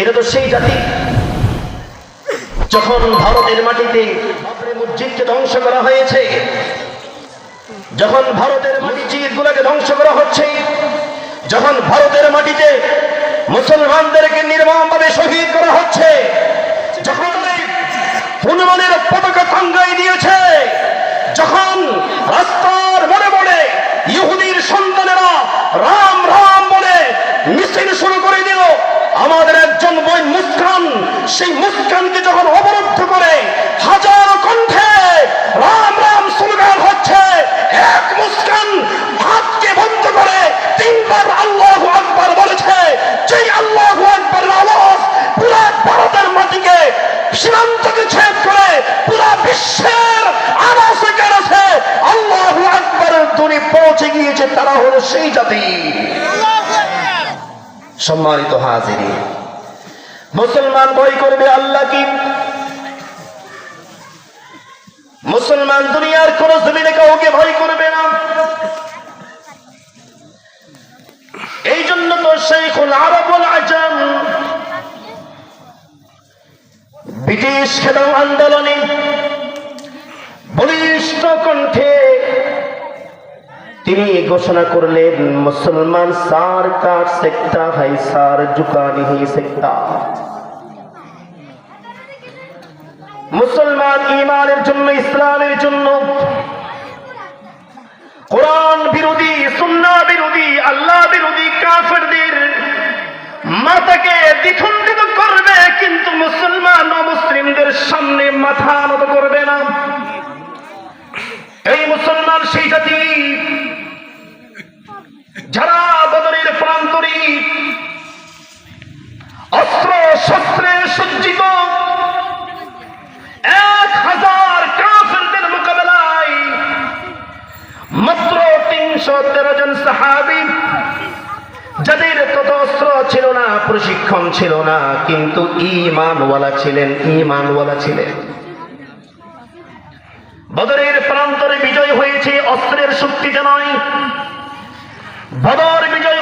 এটা তো সেই জাতি। যখন ভারতের মাটিতে মসজিদকে ধ্বংস করা হয়েছে, যখন ভারতের মসজিদগুলোকে ধ্বংস করা হচ্ছে, যখন ভারতের মাটিতে মুসলমানদেরকে নির্মমভাবে শহীদ করা হচ্ছে, যখন হনুমানের পতাকা টাঙ্গাই দিয়েছে, যখন রাস্তার মোড়ে মোড়ে ইহুদির সন্তানেরা রাম রাম বলে মিছিল শুরু মুস্কান সেই মুস্কানকে যখন অবরুদ্ধ করে হাজারো কণ্ঠে রাম রাম স্লোগান হচ্ছে এক মুস্কান ভাতকে বন্ধ করে তিনবার আল্লাহ আকবার বলেছে সেই আল্লাহ আকবার আওয়াজ পুরা ভারতের মাটিকে সীমান্তকে ছেদ করে পুরা বিশ্বের আনাসে কেড়েছে আল্লাহ আকবরের দূরে পৌঁছে গিয়েছে তারা হলো সেই জাতি। সম্মানিত হাজিরি মুসলমান ভয় করবে আল্লাহ কি? মুসলমান দুনিয়ার কোন জমিনে কাউকে ভয় করবে না। এই জন্য তো শেখুল আরবুল আজম ব্রিটিশ খেদাও আন্দোলনে তিনি ঘোষণা করলেন, মুসলমান সার কার সেক্তা হাই সার জুকানি হি সেক্তা। মুসলমান ইমানের জন্য, ইসলামের জন্য, কোরআন বিরোধী, সুন্না বিরোধী, আল্লাহ বিরোধী, কাফেরদের মাথাকে দ্বিখণ্ডিত করবে, কিন্তু মুসলমান অমুসলিমদের সামনে মাথা নত করবে না এই মুসলমান সেই জাতি যারা বদরের প্রান্তরে অস্ত্র শস্ত্রে সজ্জিত এক হাজার কাফেরদের মোকাবেলায় মাত্র তিনশো জন সাহাবি, যাদের তত অস্ত্র ছিল না, প্রশিক্ষণ ছিল না, কিন্তু ইমানওয়ালা ছিলেন ইমানওয়ালা ছিলেন। বদরের প্রান্তরে বিজয় হয়েছে, অস্ত্রের শক্তিতে নয়, বদর বিজয়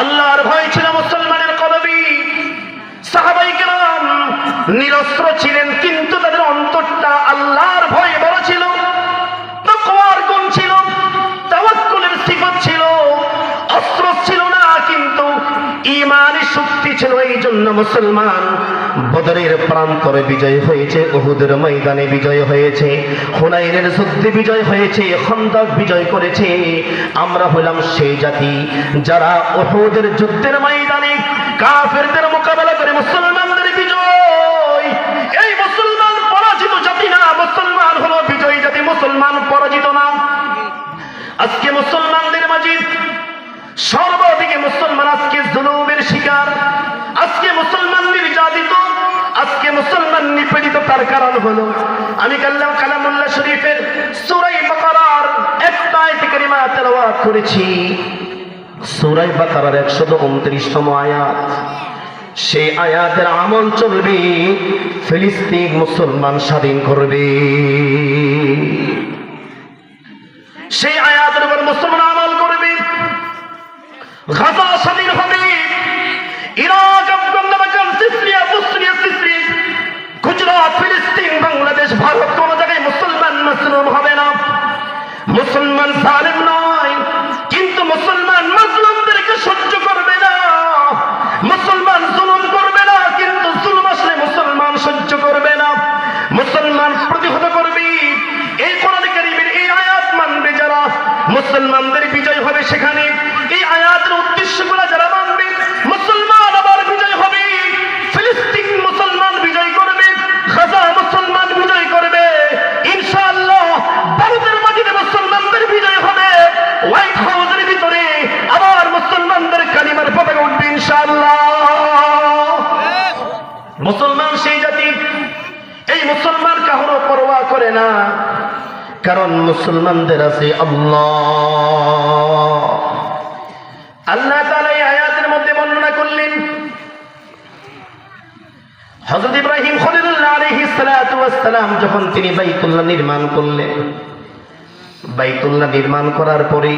আল্লাহর ভয় ছিল মুসলমানের কলবি সাহাবাই কেরাম নিরস্ত্র ছিলেন, কিন্তু তাদের অন্তরটা আল্লাহর ভয় বড় ছিল। ছিল ছিল ছিল না, কিন্তু ইমানের শক্তি ছিল এই জন্য মুসলমান বদরের প্রান্তরে বিজয় হয়েছে, উহুদের ময়দানে বিজয় হয়েছে, হুনাইনের যুদ্ধে বিজয় হয়েছে, খন্দক বিজয় করেছে। আমরা হলাম সেই জাতি যারা উহুদের যুদ্ধের ময়দানে কাফেরদের মোকাবেলা করে মুসলমানদের বিজয়। এই মুসলমান পরাজিত জাতি না, মুসলমান হলো বিজয়ী জাতি, মুসলমান পরাজিত না। আজকে মুসলমানদের মাঝে সর্বদিকে মুসলমান আজকে জুলুমের শিকার। আজকে মুসলমান নির্যাতিত আজকে মুসলমান নিপীড়িত, তার কারণ হলো, আমি কাল্লাম কালামুল্লাহ শরীফের সুরাই বাকারার একটা আয়াতে কারিমা তেলাওয়াত করেছি। সুরাই বাকারার একশত উনত্রিশতম আয়াত। সেই আয়াতের আমল চলবে, ফিলিস্তিন মুসলমান স্বাধীন করবে। সেই আয়াতের উপর মুসলমান আমল করবে। গাজা স্বাধীন হবে গুজরাট বাংলাদেশ, ভারত কোন জায়গায় মুসলমান মুসলিম হবে না। মুসলমান সালেম নয়, কিন্তু মুসলমান মুসলিমদেরকে সহ্য করবে না। মুসলমান জুলুম করবে না, কিন্তু জুলুম আসলে মুসলমান সহ্য করবে না। মুসলমান প্রতিহত করবে। এই কোরআন কারীমের এই আয়াত মানবে যারা। মুসলমানদের বিজয় হবে সেখানে। এই আয়াতের উদ্দেশ্যগুলো যারা মানবে না। কারণ মুসলমানদের আছে আল্লাহ। আল্লাহ তালা এই আয়াতের মধ্যে বর্ণনা করলেন হজরত ইব্রাহিম খলিদুল্লাহ সালাম যখন তিনি বাইতুল্লাহ নির্মাণ করলেন, বাইতুল্লাহ নির্মাণ করার পরে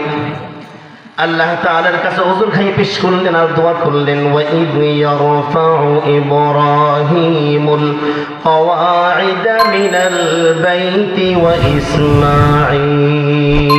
আল্লাহ তাআলার কাছে ওযুর খাই পেশ করলেন আর দোয়া করলেন ওয়া ইদ ইয়ারফাউ ইব্রাহিমুল কওয়াইদ মিনাল বাইতি ওয়া ইসমাঈল